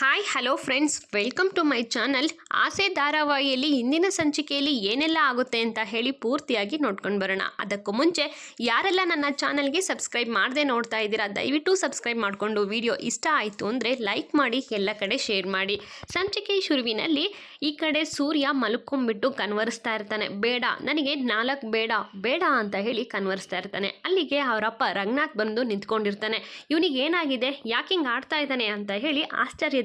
Hi hello friends welcome to my channel Aase ಧಾರಾವಾಹಿಯಲ್ಲಿ ಇಂದಿನ ಸಂಚಿಕೆಯಲ್ಲಿ ಏನೆಲ್ಲ ಆಗುತ್ತೆ ಅಂತ ಹೇಳಿ ಪೂರ್ತಿಯಾಗಿ ನೋಡ್ಕೊಂಡು ಬರೋಣ. ಅದಕ್ಕೂ ಮುಂಚೆ ಯಾರೆಲ್ಲ ನನ್ನ ಚಾನಲ್ಗೆ ಸಬ್ಸ್ಕ್ರೈಬ್ ಮಾಡದೆ ನೋಡ್ತಾ ಇದ್ದೀರಾ, ದಯವಿಟ್ಟು ಸಬ್ಸ್ಕ್ರೈಬ್ ಮಾಡಿಕೊಂಡು ವಿಡಿಯೋ ಇಷ್ಟ ಆಯಿತು ಅಂದರೆ ಲೈಕ್ ಮಾಡಿ, ಎಲ್ಲ ಕಡೆ ಶೇರ್ ಮಾಡಿ. ಸಂಚಿಕೆ ಶುರುವಿನಲ್ಲಿ ಈ ಕಡೆ ಸೂರ್ಯ ಮಲ್ಕೊಂಬಿಟ್ಟು ಕನ್ವರ್ಸ್ತಾ ಇರ್ತಾನೆ. ಬೇಡ, ನನಗೆ ನಾಲ್ಕು ಬೇಡ ಬೇಡ ಅಂತ ಹೇಳಿ ಕನ್ವರ್ಸ್ತಾ ಇರ್ತಾನೆ. ಅಲ್ಲಿಗೆ ಅವರಪ್ಪ ರಂಗನಾಥ್ ಬಂದು ನಿಂತ್ಕೊಂಡಿರ್ತಾನೆ. ಇವನಿಗೆ ಏನಾಗಿದೆ ಯಾಕೆ ಹಿಂಗೆ ಆಡ್ತಾ ಇದ್ದಾನೆ? ಅಂತ ಹೇಳಿ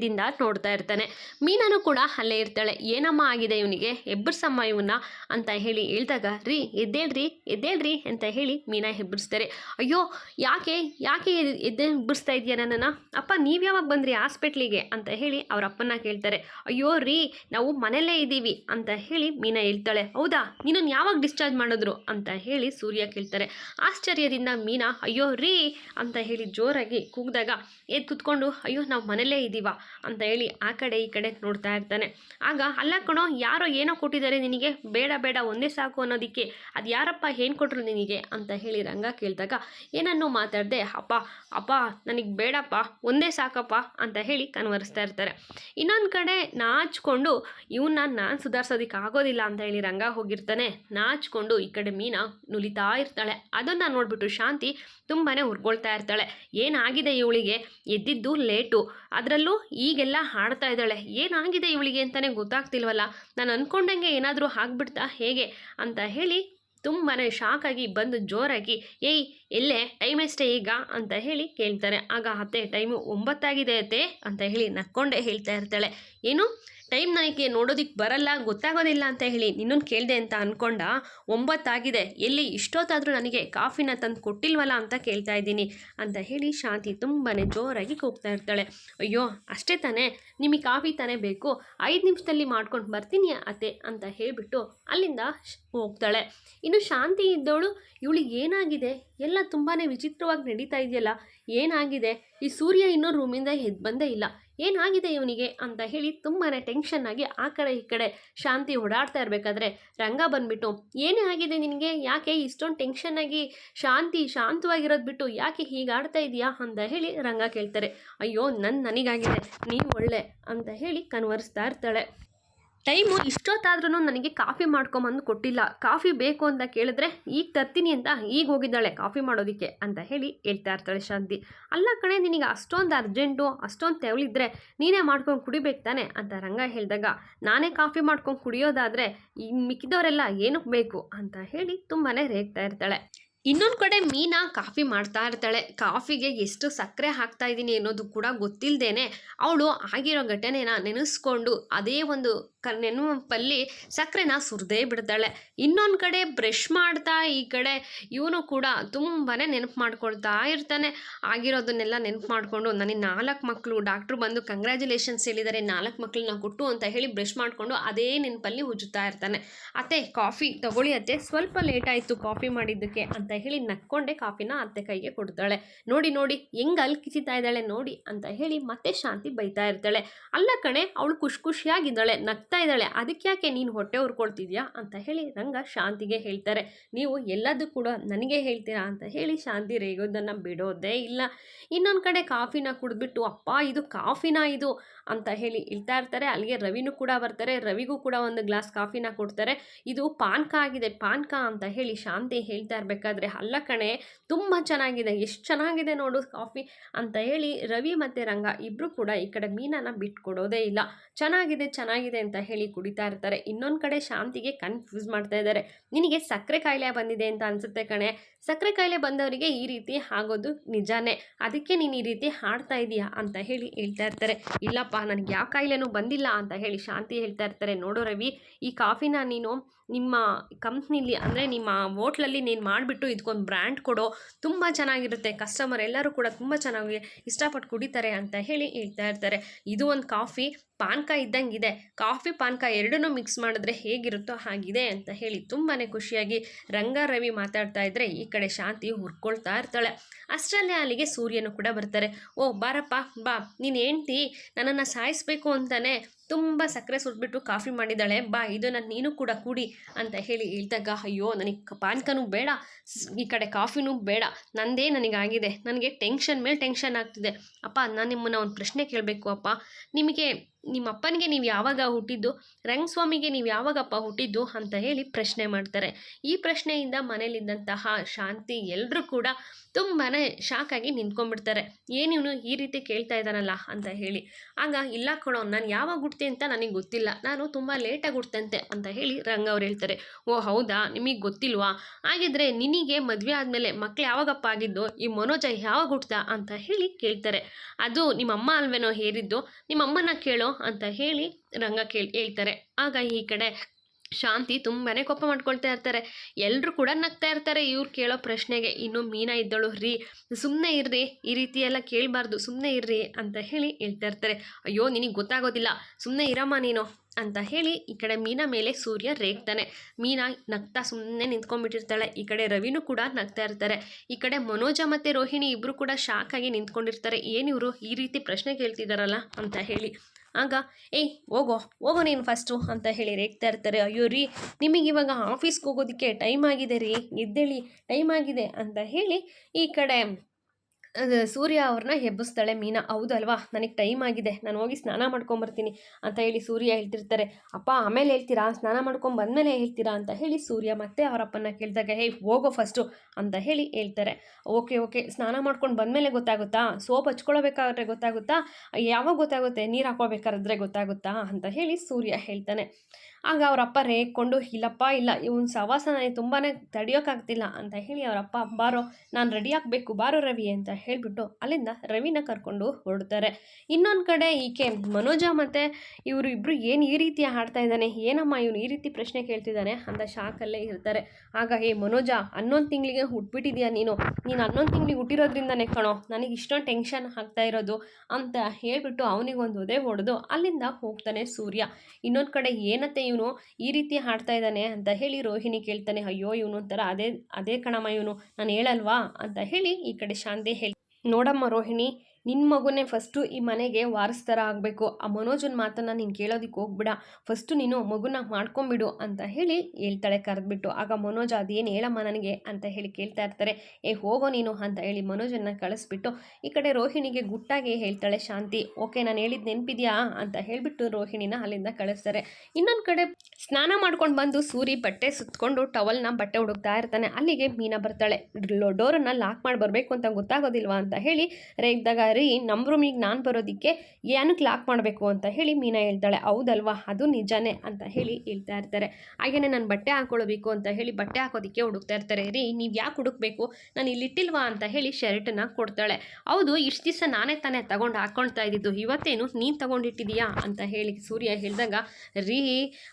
ಆಶ್ಚರ್ಯದಿಂದ ನೋಡ್ತಾ ಇರ್ತಾನೆ. ಮೀನನು ಕೂಡ ಅಲ್ಲೇ ಇರ್ತಾಳೆ. ಏನಮ್ಮ ಆಗಿದೆ ಇವನಿಗೆ? ಎಬ್ಬರ್ಸಮ್ಮ ಇವನ್ನ? ಅಂತ ಹೇಳಿ ಹೇಳ್ದಾಗ, ರೀ, ಎದ್ದೇಳ್ರಿ ಎದ್ದೇಳ್ರಿ ಅಂತ ಹೇಳಿ ಮೀನಾ ಹೆಬ್ಬರಿಸ್ತಾರೆ ಅಯ್ಯೋ, ಯಾಕೆ ಯಾಕೆ ಎದ್ದೆ ಎಬ್ಬರಿಸ್ತಾ ಇದೆಯಾ ನನ್ನನ್ನು? ಅಪ್ಪ ನೀವು ಯಾವಾಗ ಬಂದ್ರಿ ಹಾಸ್ಪಿಟ್ಲಿಗೆ? ಅಂತ ಹೇಳಿ ಅವ್ರ ಅಪ್ಪನ ಕೇಳ್ತಾರೆ. ಅಯ್ಯೋ, ರೀ, ನಾವು ಮನೆಯಲ್ಲೇ ಇದ್ದೀವಿ ಅಂತ ಹೇಳಿ ಮೀನಾ ಹೇಳ್ತಾಳೆ. ಹೌದಾ? ನೀನನ್ನು ಯಾವಾಗ ಡಿಸ್ಚಾರ್ಜ್ ಮಾಡಿದ್ರು? ಅಂತ ಹೇಳಿ ಸೂರ್ಯ ಕೇಳ್ತಾರೆ. ಆಶ್ಚರ್ಯದಿಂದ ಮೀನಾ, ಅಯ್ಯೋ, ರೀ, ಅಂತ ಹೇಳಿ ಜೋರಾಗಿ ಕೂಗಿದಾಗ ಎದ್ದು ಕುತ್ಕೊಂಡು, ಅಯ್ಯೋ, ನಾವು ಮನೆಯಲ್ಲೇ ಇದ್ದೀವಾ? ಅಂತ ಹೇಳಿ ಆ ಕಡೆ ಈ ಕಡೆ ನೋಡ್ತಾ ಇರ್ತಾನೆ. ಆಗ ಅಲ್ಲ ಕಣೋ, ಯಾರೋ ಏನೋ ಕೊಟ್ಟಿದ್ದಾರೆ ನಿನಗೆ? ಬೇಡ ಬೇಡ, ಒಂದೇ ಸಾಕು ಅನ್ನೋದಕ್ಕೆ. ಅದು ಯಾರಪ್ಪ ಏನು ಕೊಟ್ಟರು ನಿನಗೆ? ಅಂತ ಹೇಳಿ ರಂಗ ಕೇಳಿದಾಗ ಏನನ್ನು ಮಾತಾಡದೆ, ಅಪ್ಪ ಅಪ್ಪ, ನನಗೆ ಬೇಡಪ್ಪ, ಒಂದೇ ಸಾಕಪ್ಪ ಅಂತ ಹೇಳಿ ಕನ್ವರ್ಸ್ತಾ ಇರ್ತಾರೆ. ಇನ್ನೊಂದು ಕಡೆ ನಾಚ್ಕೊಂಡು ಇವನ್ನ ನಾನು ಸುಧಾರಿಸೋದಕ್ಕೆ ಆಗೋದಿಲ್ಲ ಅಂತ ಹೇಳಿ ರಂಗ ಹೋಗಿರ್ತಾನೆ. ನಾಚ್ಕೊಂಡು ಈ ಕಡೆ ಮೀನಾ ನುಲಿತಾ ಇರ್ತಾಳೆ. ಅದನ್ನು ನೋಡಿಬಿಟ್ಟು ಶಾಂತಿ ತುಂಬಾ ಉರ್ಕೊಳ್ತಾ ಇರ್ತಾಳೆ. ಏನಾಗಿದೆ ಇವಳಿಗೆ? ಎದ್ದಿದ್ದು ಲೇಟು. ಅದರಲ್ಲೂ ಈಗೆಲ್ಲ ಹಾಡ್ತಾ ಇದ್ದಾಳೆ. ಏನಾಗಿದೆ ಇವಳಿಗೆ ಅಂತಲೇ ಗೊತ್ತಾಗ್ತಿಲ್ವಲ್ಲ? ನಾನು ಅಂದ್ಕೊಂಡಂಗೆ ಏನಾದರೂ ಆಗ್ಬಿಡ್ತಾ ಹೇಗೆ? ಅಂತ ಹೇಳಿ ತುಂಬಾ ಶಾಕಾಗಿ ಬಂದು ಜೋರಾಗಿ, ಏಯ್, ಎಲ್ಲೇ? ಟೈಮ್ ಎಷ್ಟೇ ಈಗ? ಅಂತ ಹೇಳಿ ಕೇಳ್ತಾರೆ. ಆಗ, ಅತ್ತೆ ಟೈಮು ಒಂಬತ್ತಾಗಿದೆ ಅತ್ತೆ. ಅಂತ ಹೇಳಿ ನಕ್ಕೊಂಡೇ ಹೇಳ್ತಾ ಇರ್ತಾಳೆ. ಏನು? ಟೈಮ್ ನನಗೆ ನೋಡೋದಕ್ಕೆ ಬರಲ್ಲ, ಗೊತ್ತಾಗೋದಿಲ್ಲ ಅಂತ ಹೇಳಿ ನಿನ್ನನ್ನು ಕೇಳಿದೆ ಅಂತ ಅಂದ್ಕೊಂಡ ಒಂಬತ್ತಾಗಿದೆ. ಎಲ್ಲಿ ಇಷ್ಟೊತ್ತಾದರೂ ನನಗೆ ಕಾಫಿನ ತಂದು ಕೊಟ್ಟಿಲ್ವಲ್ಲ ಅಂತ ಕೇಳ್ತಾ ಇದ್ದೀನಿ ಅಂತ ಹೇಳಿ ಶಾಂತಿ ತುಂಬಾ ಜೋರಾಗಿ ಕೂಗ್ತಾ ಇರ್ತಾಳೆ. ಅಯ್ಯೋ, ಅಷ್ಟೇ ತಾನೇ? ನಿಮಗೆ ಕಾಫಿ ತಾನೇ ಬೇಕು? ಐದು ನಿಮಿಷದಲ್ಲಿ ಮಾಡ್ಕೊಂಡು ಬರ್ತೀನಿ ಅತ್ತೆ ಅಂತ ಹೇಳಿಬಿಟ್ಟು ಅಲ್ಲಿಂದ ಹೋಗ್ತಾಳೆ. ಇನ್ನು ಶಾಂತಿ ಇದ್ದವಳು, ಇವಳಿಗೆ ಏನಾಗಿದೆ? ಎಲ್ಲ ತುಂಬಾ ವಿಚಿತ್ರವಾಗಿ ನಡೀತಾ ಇದೆಯಲ್ಲ ಏನಾಗಿದೆ? ಈ ಸೂರ್ಯ ಇನ್ನೂ ರೂಮಿಂದ ಎದ್ದು ಬಂದೇ ಇಲ್ಲ. ಏನಾಗಿದೆ ಇವನಿಗೆ? ಅಂತ ಹೇಳಿ ತುಂಬಾ ಟೆನ್ಷನ್ ಆಗಿ ಆ ಕಡೆ ಈ ಕಡೆ ಶಾಂತಿ ಓಡಾಡ್ತಾ ಇರಬೇಕಾದ್ರೆ ರಂಗ ಬಂದ್ಬಿಟ್ಟು, ಏನೇ ಆಗಿದೆ ನಿನಗೆ? ಯಾಕೆ ಇಷ್ಟೊಂದು ಟೆನ್ಷನ್ ಆಗಿ ಶಾಂತಿ ಶಾಂತವಾಗಿರೋದು ಬಿಟ್ಟು ಯಾಕೆ ಹೀಗೆ ಆಡ್ತಾ ಇದೆಯಾ ಅಂತ ಹೇಳಿ ರಂಗ ಕೇಳ್ತಾರೆ. ಅಯ್ಯೋ ನನ್ನ ನನಗಾಗಿದೆ, ನೀವು ಒಳ್ಳೆ, ಅಂತ ಹೇಳಿ ಕನ್ವರ್ಸ್ತಾ ಇರ್ತಾಳೆ. ಟೈಮು ಇಷ್ಟೊತ್ತಾದ್ರೂ ನನಗೆ ಕಾಫಿ ಮಾಡ್ಕೊಂಬಂದು ಕೊಟ್ಟಿಲ್ಲ. ಕಾಫಿ ಬೇಕು ಅಂತ ಕೇಳಿದ್ರೆ, ಈಗ ತರ್ತೀನಿ ಅಂತ ಈಗ ಹೋಗಿದ್ದಾಳೆ ಕಾಫಿ ಮಾಡೋದಕ್ಕೆ ಅಂತ ಹೇಳಿ ಹೇಳ್ತಾ ಇರ್ತಾಳೆ ಶಾಂತಿ. ಅಲ್ಲ ಕಣೆ, ನಿನಗೆ ಅಷ್ಟೊಂದು ಅರ್ಜೆಂಟು, ಅಷ್ಟೊಂದು ತೆವಳಿದ್ರೆ ನೀನೇ ಮಾಡ್ಕೊಂಡು ಕುಡಿಬೇಕು ತಾನೆ ಅಂತ ರಂಗ ಹೇಳಿದಾಗ, ನಾನೇ ಕಾಫಿ ಮಾಡ್ಕೊಂಡು ಕುಡಿಯೋದಾದರೆ ಈ ಮಿಕ್ಕಿದವರೆಲ್ಲ ಏನಕ್ಕೆ ಬೇಕು ಅಂತ ಹೇಳಿ ತುಂಬಾ ರೇಗ್ತಾ ಇರ್ತಾಳೆ. ಇನ್ನೊಂದು ಕಡೆ ಮೀನಾ ಕಾಫಿ ಮಾಡ್ತಾ ಇರ್ತಾಳೆ. ಕಾಫಿಗೆ ಎಷ್ಟು ಸಕ್ಕರೆ ಹಾಕ್ತಾ ಇದ್ದೀನಿ ಅನ್ನೋದು ಕೂಡ ಗೊತ್ತಿಲ್ಲದೇನೆ ಅವಳು ಆಗಿರೋ ಘಟನೆನ ನೆನೆಸ್ಕೊಂಡು, ಅದೇ ಒಂದು ನೆನಪಲ್ಲಿ ಸಕ್ಕರೆನ ಸುರಿದೇ ಬಿಡ್ತಾಳೆ ಇನ್ನೊಂದು ಕಡೆ ಬ್ರಷ್ ಮಾಡ್ತಾ ಈ ಕಡೆ ಇವನು ಕೂಡ ತುಂಬಾ ನೆನಪು ಮಾಡ್ಕೊಳ್ತಾ ಇರ್ತಾನೆ. ಆಗಿರೋದನ್ನೆಲ್ಲ ನೆನಪು ಮಾಡಿಕೊಂಡು ನನಗೆ ನಾಲ್ಕು ಮಕ್ಕಳು ಡಾಕ್ಟ್ರು ಬಂದು ಕಂಗ್ರ್ಯಾಚುಲೇಷನ್ಸ್ ಹೇಳಿದ್ದಾರೆ ನಾಲ್ಕು ಮಕ್ಕಳನ್ನ ಕೊಟ್ಟು ಅಂತ ಹೇಳಿ ಬ್ರಷ್ ಮಾಡಿಕೊಂಡು ಅದೇ ನೆನಪಲ್ಲಿ ಉಜ್ಜುತ್ತಾ ಇರ್ತಾನೆ. ಅತ್ತೆ ಕಾಫಿ ತಗೊಳ್ಳಿ ಅತ್ತೆ, ಸ್ವಲ್ಪ ಲೇಟ್ ಆಯಿತು ಕಾಫಿ ಮಾಡಿದ್ದಕ್ಕೆ ಅಂತ ಹೇಳಿ ನಕ್ಕೊಂಡೆ ಕಾಫಿನ ಅತ್ತೆ ಕೈಗೆ ಕೊಡ್ತಾಳೆ. ನೋಡಿ ನೋಡಿ, ಹೆಂಗೆ ಅಲ್ಲಿ ಕಿಚಿತಾ ಇದ್ದಾಳೆ ನೋಡಿ ಅಂತ ಹೇಳಿ ಮತ್ತೆ ಶಾಂತಿ ಬೈತಾ ಇರ್ತಾಳೆ. ಅಲ್ಲ ಕಣೆ, ಅವಳು ಖುಷಿ ಖುಷಿಯಾಗಿದ್ದಾಳೆ. ನಗ್ತಾ ಇದ್ದಾಳೆ. ಅದಕ್ಕೆ ಯಾಕೆ ನೀನು ಹೊಟ್ಟೆ ಉರ್ಕೊಳ್ತಿದ್ಯಾ? ಅಂತ ಹೇಳಿ ರಂಗ ಶಾಂತಿಗೆ ಹೇಳ್ತಾರೆ. ನೀವು ಎಲ್ಲದೂ ಕೂಡ ನನಗೆ ಹೇಳ್ತೀರಾ? ಅಂತ ಹೇಳಿ ಶಾಂತಿ ರೇಗೋದನ್ನು ಬಿಡೋದೇ ಇಲ್ಲ. ಇನ್ನೊಂದು ಕಡೆ ಕಾಫಿನ ಕುಡಿದ್ಬಿಟ್ಟು, ಅಪ್ಪ, ಇದು ಕಾಫಿನ ಇದು? ಅಂತ ಹೇಳಿ ಇಳ್ತಾ ಇರ್ತಾರೆ. ಅಲ್ಲಿಗೆ ರವಿನೂ ಕೂಡ ಬರ್ತಾರೆ. ರವಿಗೂ ಕೂಡ ಒಂದು ಗ್ಲಾಸ್ ಕಾಫಿನ ಕೊಡ್ತಾರೆ. ಇದು ಪಾನ್ಕ ಆಗಿದೆ, ಪಾನ್ಕ ಅಂತ ಹೇಳಿ ಶಾಂತಿ ಹೇಳ್ತಾ ಇರಬೇಕಾದ್ರೆ, ಅಲ್ಲ ಕಣೆ, ತುಂಬ ಚೆನ್ನಾಗಿದೆ, ಎಷ್ಟು ಚೆನ್ನಾಗಿದೆ ನೋಡು ಕಾಫಿ. ಅಂತ ಹೇಳಿ ರವಿ ಮತ್ತು ರಂಗ ಇಬ್ಬರು ಕೂಡ ಈ ಕಡೆ ಮೀನನ್ನು ಬಿಟ್ಕೊಡೋದೇ ಇಲ್ಲ. ಚೆನ್ನಾಗಿದೆ ಚೆನ್ನಾಗಿದೆ ಅಂತ ಹೇಳಿ ಕುಡಿತಾ ಇರ್ತಾರೆ. ಇನ್ನೊಂದು ಕಡೆ ಶಾಂತಿಗೆ ಕನ್ಫ್ಯೂಸ್ ಮಾಡ್ತಾ ಇದ್ದಾರೆ. ನಿನಗೆ ಸಕ್ಕರೆ ಕಾಯಿಲೆ ಬಂದಿದೆ ಅಂತ ಅನ್ಸುತ್ತೆ ಕಣೆ. ಸಕ್ಕರೆ ಕಾಯಿಲೆ ಬಂದವರಿಗೆ ಈ ರೀತಿ ಆಗೋದು ನಿಜಾನೇ. ಅದಕ್ಕೆ ನೀನು ಈ ರೀತಿ ಹಾಡ್ತಾ ಇದೀಯಾ ಅಂತ ಹೇಳಿ ಹೇಳ್ತಾ ಇರ್ತಾರೆ. ಇಲ್ಲಪ್ಪ, ನನಗೆ ಯಾವ ಕಾಯಿಲೆನೂ ಬಂದಿಲ್ಲ ಅಂತ ಹೇಳಿ ಶಾಂತಿ ಹೇಳ್ತಾ ಇರ್ತಾರೆ. ನೋಡೋ ರವಿ, ಈ ಕಾಫಿನ ನೀನು ನಿಮ್ಮ ಕಂಪ್ನಿಲಿ ಅಂದರೆ ನಿಮ್ಮ ಹೋಟ್ಲಲ್ಲಿ ನೀನು ಮಾಡಿಬಿಟ್ಟು ಇದಕ್ಕೊಂದು ಬ್ರ್ಯಾಂಡ್ ಕೊಡೋ ತುಂಬ ಚೆನ್ನಾಗಿರುತ್ತೆ. ಕಸ್ಟಮರ್ ಎಲ್ಲರೂ ಕೂಡ ತುಂಬ ಚೆನ್ನಾಗಿ ಇಷ್ಟಪಟ್ಟು ಕುಡಿತಾರೆ ಅಂತ ಹೇಳಿ ಹೇಳ್ತಾ ಇರ್ತಾರೆ. ಇದು ಒಂದು ಕಾಫಿ ಪಾನ್ಕ ಇದ್ದಂಗಿದೆ. ಕಾಫಿ ಪಾನ್ಕ ಎರಡನ್ನೂ ಮಿಕ್ಸ್ ಮಾಡಿದ್ರೆ ಹೇಗಿರುತ್ತೋ ಹಾಗಿದೆ ಅಂತ ಹೇಳಿ ತುಂಬಾ ಖುಷಿಯಾಗಿ ರಂಗ ರವಿ ಮಾತಾಡ್ತಾ ಇದ್ರೆ ಈ ಕಡೆ ಶಾಂತಿ ಹುರ್ಕೊಳ್ತಾ ಇರ್ತಾಳೆ. ಅಷ್ಟರಲ್ಲೇ ಅಲ್ಲಿಗೆ ಸೂರ್ಯನು ಕೂಡ ಬರ್ತಾರೆ. ಓ, ಬಾರಪ್ಪ, ಬಾ. ನೀನು ಹೆಂಡ್ತಿ, ನನ್ನನ್ನು ಸಾಯಿಸ್ಬೇಕು ಅಂತಾನೆ ತುಂಬ ಸಕ್ಕರೆ ಸುಟ್ಬಿಟ್ಟು ಕಾಫಿ ಮಾಡಿದ್ದಾಳೆ. ಬಾ, ಇದನ್ನು ನೀನು ಕೂಡ ಕುಡಿ ಅಂತ ಹೇಳಿ ಹೇಳ್ದಾಗ, ಅಯ್ಯೋ, ನನಗೆ ಪಾನಕನೂ ಬೇಡ, ಈ ಕಡೆ ಕಾಫಿನೂ ಬೇಡ. ನಂದೇ ನನಗಾಗಿದೆ. ನನಗೆ ಟೆನ್ಷನ್ ಮೇಲೆ ಟೆನ್ಷನ್ ಆಗ್ತಿದೆ. ಅಪ್ಪ, ನಾನು ನಿಮ್ಮನ್ನು ಒಂದು ಪ್ರಶ್ನೆ ಕೇಳಬೇಕು ಅಪ್ಪ. ನಿಮಗೆ ನಿಮ್ಮ ಅಪ್ಪನಿಗೆ ನೀವು ಯಾವಾಗ ಹುಟ್ಟಿದ್ದು, ರಂಗಸ್ವಾಮಿಗೆ ನೀವು ಯಾವಾಗಪ್ಪ ಹುಟ್ಟಿದ್ದು ಅಂತ ಹೇಳಿ ಪ್ರಶ್ನೆ ಮಾಡ್ತಾರೆ. ಈ ಪ್ರಶ್ನೆಯಿಂದ ಮನೇಲಿದ್ದಂತಹ ಶಾಂತಿ ಎಲ್ಲರೂ ಕೂಡ ತುಂಬಾ ಶಾಕಾಗಿ ನಿಂತ್ಕೊಂಡ್ಬಿಡ್ತಾರೆ. ಏನಿವನು ಈ ರೀತಿ ಕೇಳ್ತಾ ಇದ್ದಾನಲ್ಲ ಅಂತ ಹೇಳಿ. ಆಗ, ಇಲ್ಲ ಕೊಡೋ ನಾನು ಯಾವಾಗ ಹುಡ್ತೆ ಅಂತ ನನಗೆ ಗೊತ್ತಿಲ್ಲ. ನಾನು ತುಂಬ ಲೇಟಾಗಿ ಹುಡ್ತಂತೆ ಅಂತ ಹೇಳಿ ರಂಗ ಅವ್ರು ಹೇಳ್ತಾರೆ. ಓ, ಹೌದಾ? ನಿಮಗೆ ಗೊತ್ತಿಲ್ವಾ? ಹಾಗಿದ್ರೆ ನಿನಗೆ ಮದುವೆ ಆದಮೇಲೆ ಮಕ್ಳು ಯಾವಾಗಪ್ಪ ಆಗಿದ್ದು, ಈ ಮನೋಜ ಯಾವಾಗ ಹುಡ್ತಾ ಅಂತ ಹೇಳಿ ಕೇಳ್ತಾರೆ. ಅದು ನಿಮ್ಮಮ್ಮ ಅಲ್ವೇನೋ ಹೇರಿದ್ದು ನಿಮ್ಮಮ್ಮನ ಕೇಳೋ ಅಂತ ಹೇಳಿ ರಂಗ ಕೇಳಿ, ಹೇಳ್ತಾರೆ. ಆಗ ಈ ಕಡೆ ಶಾಂತಿ ತುಂಬಾ ಕೋಪ ಮಾಡ್ಕೊಳ್ತಾ ಇರ್ತಾರೆ. ಎಲ್ಲರೂ ಕೂಡ ನಗ್ತಾ ಇರ್ತಾರೆ ಇವ್ರು ಕೇಳೋ ಪ್ರಶ್ನೆಗೆ. ಇನ್ನು ಮೀನಾ ಇದ್ದಳು, ರೀ ಸುಮ್ಮನೆ ಇರ್ರಿ, ಈ ರೀತಿ ಎಲ್ಲ ಕೇಳಬಾರ್ದು ಸುಮ್ಮನೆ ಇರ್ರಿ ಅಂತ ಹೇಳಿ ಹೇಳ್ತಾ ಇರ್ತಾರೆ. ಅಯ್ಯೋ, ನಿನಗೆ ಗೊತ್ತಾಗೋದಿಲ್ಲ ಸುಮ್ಮನೆ ಇರಮ್ಮ ನೀನು ಅಂತ ಹೇಳಿ ಈ ಕಡೆ ಮೀನಾ ಮೇಲೆ ಸೂರ್ಯ ರೇಗ್ತಾನೆ. ಮೀನಾ ನಗ್ತಾ ಸುಮ್ಮನೆ ನಿಂತ್ಕೊಂಡ್ಬಿಟ್ಟಿರ್ತಾಳೆ. ಈ ಕಡೆ ರವಿನೂ ಕೂಡ ನಗ್ತಾ ಇರ್ತಾರೆ. ಈ ಕಡೆ ಮನೋಜ ಮತ್ತು ರೋಹಿಣಿ ಇಬ್ಬರು ಕೂಡ ಶಾಕ್ ಆಗಿ ನಿಂತ್ಕೊಂಡಿರ್ತಾರೆ. ಏನಿವರು ಈ ರೀತಿ ಪ್ರಶ್ನೆ ಕೇಳ್ತಿದ್ದಾರಲ್ಲ ಅಂತ ಹೇಳಿ. ಆಗ, ಏಯ್, ಹೋಗೋ ಹೋಗೋ ನೀನು ಫಸ್ಟು ಅಂತ ಹೇಳಿ ರೇಗ್ತಾ ಇರ್ತಾರೆ. ಅಯ್ಯೋ ರೀ, ನಿಮಗೆ ಇವಾಗ ಆಫೀಸ್ಗೆ ಹೋಗೋದಕ್ಕೆ ಟೈಮ್ ಆಗಿದೆ ರೀ, ಎದ್ದೇಳಿ ಟೈಮ್ ಆಗಿದೆ ಅಂತ ಹೇಳಿ ಈ ಕಡೆ ಸೂರ್ಯ ಅವ್ರನ್ನ ಹೆಬ್ಬಿಸ್ತಾಳೆ, ಮೀನಾ ಹೌದಲ್ವಾ ನನಗೆ ಟೈಮ್ ಆಗಿದೆ. ನಾನು ಹೋಗಿ ಸ್ನಾನ ಮಾಡ್ಕೊಂಬರ್ತೀನಿ ಅಂತ ಹೇಳಿ ಸೂರ್ಯ ಹೇಳ್ತಿರ್ತಾರೆ. ಅಪ್ಪ, ಆಮೇಲೆ ಹೇಳ್ತೀರಾ? ಸ್ನಾನ ಮಾಡ್ಕೊಂಡು ಬಂದಮೇಲೆ ಹೇಳ್ತೀರಾ? ಅಂತ ಹೇಳಿ ಸೂರ್ಯ ಮತ್ತೆ ಅವರಪ್ಪನ ಕೇಳಿದಾಗ ಹೇ ಹೋಗೋ ಫಸ್ಟು ಅಂತ ಹೇಳಿ ಹೇಳ್ತಾರೆ. Okay okay. ಸ್ನಾನ ಮಾಡ್ಕೊಂಡು ಬಂದಮೇಲೆ ಗೊತ್ತಾಗುತ್ತಾ? ಸೋಪ್ ಹಚ್ಕೊಳ್ಬೇಕಾದ್ರೆ ಗೊತ್ತಾಗುತ್ತಾ? ಯಾವಾಗ ಗೊತ್ತಾಗುತ್ತೆ? ನೀರು ಹಾಕೋಬೇಕಾದ್ರೆ ಗೊತ್ತಾಗುತ್ತಾ? ಅಂತ ಹೇಳಿ ಸೂರ್ಯ ಹೇಳ್ತಾನೆ. ಆಗ ಅವರಪ್ಪ ರೇಗ್ಕೊಂಡು, ಇಲ್ಲಪ್ಪ, ಇಲ್ಲ, ಇವನ್ ಸವಾಸ ನನಗೆ ತುಂಬಾ ತಡಿಯೋಕ್ಕಾಗ್ತಿಲ್ಲ ಅಂತ ಹೇಳಿ ಅವರಪ್ಪ ಬಾರೋ, ನಾನು ರೆಡಿ ಆಗಬೇಕು, ಬಾರೋ ರವಿ ಅಂತ ಹೇಳಿಬಿಟ್ಟು ಅಲ್ಲಿಂದ ರವಿನ ಕರ್ಕೊಂಡು ಹೊರಡ್ತಾರೆ. ಇನ್ನೊಂದು ಕಡೆ ಈಕೆ ಮನೋಜ ಮತ್ತು ಇವರು ಇಬ್ಬರು ಏನು ಈ ರೀತಿ ಹಾಡ್ತಾ ಇದ್ದಾನೆ, ಏನಮ್ಮ ಇವನು ಈ ರೀತಿ ಪ್ರಶ್ನೆ ಕೇಳ್ತಿದ್ದಾನೆ ಅಂತ ಶಾಕಲ್ಲೇ ಇರ್ತಾರೆ. ಆಗ ಏ ಮನೋಜ, ಹನ್ನೊಂದು ತಿಂಗಳಿಗೆ ಹುಟ್ಬಿಟ್ಟಿದ್ಯಾ ನೀನು? ನೀನು ಹನ್ನೊಂದು ತಿಂಗಳಿಗೆ ಹುಟ್ಟಿರೋದ್ರಿಂದನೇ ಕಣೋ, ನನಗೆ ಇಷ್ಟೊಂದು ಟೆನ್ಷನ್ ಆಗ್ತಾ ಇರೋದು ಅಂತ ಹೇಳಿಬಿಟ್ಟು ಅವನಿಗೊಂದು ಒದೆ ಹೊಡೆದು ಅಲ್ಲಿಂದ ಹೋಗ್ತಾನೆ ಸೂರ್ಯ. ಇನ್ನೊಂದು ಕಡೆ ಏನತ್ತೆ ಇವನು ಈ ರೀತಿ ಹಾಡ್ತಾ ಇದ್ದಾನೆ ಅಂತ ಹೇಳಿ ರೋಹಿಣಿ ಕೇಳ್ತಾನೆ, ಅಯ್ಯೋ, ಇವನು ಒಂಥರ ಅದೇ ಅದೇ ಕಣಮ್ಮ ಇವನು. ನಾನು ಹೇಳಲ್ವಾ? ಅಂತ ಹೇಳಿ ಈ ಕಡೆ ಶಾಂತಿ ಹೇಳಿ, ನೋಡಮ್ಮ ರೋಹಿಣಿ ನಿನ್ನ ಮಗುನೇ ಫಸ್ಟು ಈ ಮನೆಗೆ ವಾರಸ್ತರ ಆಗಬೇಕು. ಆ ಮನೋಜನ ಮಾತನ್ನು ನೀನು ಕೇಳೋದಕ್ಕೆ ಹೋಗ್ಬಿಡ. ಫಸ್ಟು ನೀನು ಮಗುನ ಮಾಡ್ಕೊಂಬಿಡು ಅಂತ ಹೇಳಿ ಹೇಳ್ತಾಳೆ ಕರೆದ್ಬಿಟ್ಟು. ಆಗ ಮನೋಜ ಅದೇನು ಹೇಳಮ್ಮ ನನಗೆ ಅಂತ ಹೇಳಿ ಕೇಳ್ತಾ ಇರ್ತಾರೆ. ಏ, ಹೋಗೋ ನೀನು ಅಂತ ಹೇಳಿ ಮನೋಜನ್ನ ಕಳಿಸ್ಬಿಟ್ಟು ಈ ಕಡೆ ರೋಹಿಣಿಗೆ ಗುಟ್ಟಾಗಿ ಹೇಳ್ತಾಳೆ ಶಾಂತಿ. ಓಕೆ, ನಾನು ಹೇಳಿದ ನೆನಪಿದ್ಯಾ ಅಂತ ಹೇಳಿಬಿಟ್ಟು ರೋಹಿಣಿನ ಅಲ್ಲಿಂದ ಕಳಿಸ್ತಾರೆ. ಇನ್ನೊಂದು ಕಡೆ ಸ್ನಾನ ಮಾಡ್ಕೊಂಡು ಬಂದು ಸೂರಿ, ಬಟ್ಟೆ ಸುತ್ತಕೊಂಡು ಟವಲ್ನ ಬಟ್ಟೆ ಹುಡುಕ್ತಾ ಇರ್ತಾನೆ. ಅಲ್ಲಿಗೆ ಮೀನಾ ಬರ್ತಾಳೆ. ಡೋರನ್ನು ಲಾಕ್ ಮಾಡಿ ಬರಬೇಕು ಅಂತ ಗೊತ್ತಾಗೋದಿಲ್ವಾ ಅಂತ ಹೇಳಿ ರೇಗ್ದಾಗ ರೀ ನಮ್ಮ ರೂಮಿಗೆ ನಾನು ಬರೋದಕ್ಕೆ ಏನಕ್ಕೆ ಲಾಕ್ ಮಾಡಬೇಕು ಅಂತ ಹೇಳಿ ಮೀನಾ ಹೇಳ್ತಾಳೆ, ಹೌದಲ್ವಾ? ಅದು ನಿಜಾನೇ ಅಂತ ಹೇಳಿ ಹೇಳ್ತಾ ಇರ್ತಾರೆ. ಹಾಗೆಯೇ ನಾನು ಬಟ್ಟೆ ಹಾಕೊಳ್ಳಬೇಕು ಅಂತ ಹೇಳಿ ಬಟ್ಟೆ ಹಾಕೋದಕ್ಕೆ ಹುಡುಕ್ತಾ ಇರ್ತಾರೆ. ರೀ, ನೀವು ಯಾಕೆ ಹುಡುಕ್ಬೇಕು? ನಾನು ಇಲ್ಲಿಟ್ಟಿಲ್ವಾ ಅಂತ ಹೇಳಿ ಶರ್ಟನ್ನ ಕೊಡ್ತಾಳೆ. ಹೌದು, ಇಷ್ಟು ದಿವಸ ನಾನೇ ತಾನೇ ತಗೊಂಡು ಹಾಕ್ಕೊಳ್ತಾ ಇದ್ದಿದ್ದು. ಇವತ್ತೇನು ನೀನು ತಗೊಂಡಿಟ್ಟಿದೀಯಾ ಅಂತ ಹೇಳಿ ಸೂರ್ಯ ಹೇಳಿದಾಗ, ರೀ,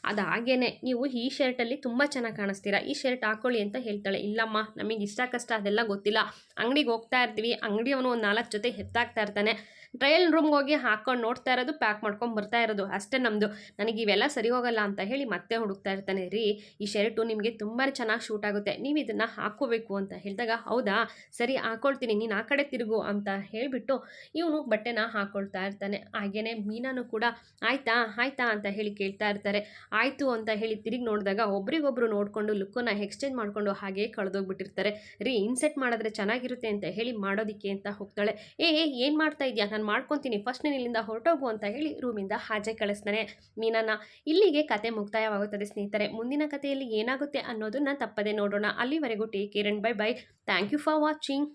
ಅದು ಹಾಗೇನೆ. ನೀವು ಈ ಶರ್ಟಲ್ಲಿ ತುಂಬ ಚೆನ್ನಾಗಿ ಕಾಣಿಸ್ತೀರಾ. ಈ ಶರ್ಟ್ ಹಾಕೊಳ್ಳಿ ಅಂತ ಹೇಳ್ತಾಳೆ. ಇಲ್ಲಮ್ಮ, ನಮಗೆ ಇಷ್ಟ ಕಷ್ಟ ಅದೆಲ್ಲ ಗೊತ್ತಿಲ್ಲ. ಅಂಗಡಿಗೆ ಹೋಗ್ತಾ ಇರ್ತೀವಿ. ಅಂಗಡಿಯವನು ಒಂದು ನಾಲ್ಕು ಜೊತೆ ಎತ್ತಾಗ್ತಾ ಇರ್ತಾನೆ ಟ್ರಯಲ್ ರೂಮ್ಗೆ ಹೋಗಿ ಹಾಕೊಂಡು ನೋಡ್ತಾ ಇರೋದು ಪ್ಯಾಕ್ ಮಾಡ್ಕೊಂಡು ಬರ್ತಾ ಇರೋದು. ಅಷ್ಟೇ ನಮ್ಮದು ನನಗೆ ಇವೆಲ್ಲ ಸರಿ ಹೋಗಲ್ಲ ಅಂತ ಹೇಳಿ ಮತ್ತೆ ಹುಡುಕ್ತಾ ಇರ್ತಾನೆ. ರೀ, ಈ ಶರ್ಟು ನಿಮಗೆ ತುಂಬ ಚೆನ್ನಾಗಿ ಶೂಟ್ ಆಗುತ್ತೆ. ನೀವು ಇದನ್ನು ಹಾಕ್ಕೋಬೇಕು ಅಂತ ಹೇಳಿದಾಗ, ಹೌದಾ? ಸರಿ ಹಾಕ್ಕೊಳ್ತೀನಿ ನೀನು ಆ ಕಡೆ ತಿರುಗು ಅಂತ ಹೇಳಿಬಿಟ್ಟು ಇವನು ಬಟ್ಟೆನ ಹಾಕ್ಕೊಳ್ತಾ ಇರ್ತಾನೆ. ಹಾಗೇನೆ ಮೀನಾನು ಕೂಡ, ಆಯ್ತಾ? ಆಯ್ತಾ? ಅಂತ ಹೇಳಿ ಕೇಳ್ತಾ ಇರ್ತಾರೆ. ಆಯಿತು ಅಂತ ಹೇಳಿ ತಿರುಗಿ ನೋಡಿದಾಗ ಒಬ್ರಿಗೊಬ್ರು ನೋಡಿಕೊಂಡು ಲುಕ್ಕನ್ನು ಎಕ್ಸ್ಚೇಂಜ್ ಮಾಡಿಕೊಂಡು ಹಾಗೆ ಕಳೆದೋಗ್ಬಿಟ್ಟಿರ್ತಾರೆ. ರೀ, ಇನ್ಸೆಟ್ ಮಾಡಿದ್ರೆ ಚೆನ್ನಾಗಿರುತ್ತೆ ಅಂತ ಹೇಳಿ ಮಾಡೋದಕ್ಕೆ ಅಂತ ಹೋಗ್ತಾಳೆ. ಏ, ಏನು ಮಾಡ್ತಾ ಇದೆಯಾ? ನಾನು ಮಾಡ್ಕೊತೀನಿ ಫಸ್ಟ್ ನೀನು ಇಲ್ಲಿಂದ ಹೊರಟೋಗು ಅಂತ ಹೇಳಿ ರೂಮಿಂದ ಹಾಜೆ ಕಳಿಸ್ತಾನೆ. ಮೀನನ್ನ, ಇಲ್ಲಿಗೆ ಕತೆ ಮುಕ್ತಾಯವಾಗುತ್ತದೆ ಸ್ನೇಹಿತರೆ. ಮುಂದಿನ ಕಥೆಯಲ್ಲಿ ಏನಾಗುತ್ತೆ ಅನ್ನೋದನ್ನ ತಪ್ಪದೆ ನೋಡೋಣ. ಅಲ್ಲಿವರೆಗೂ take care and bye bye. Thank you for watching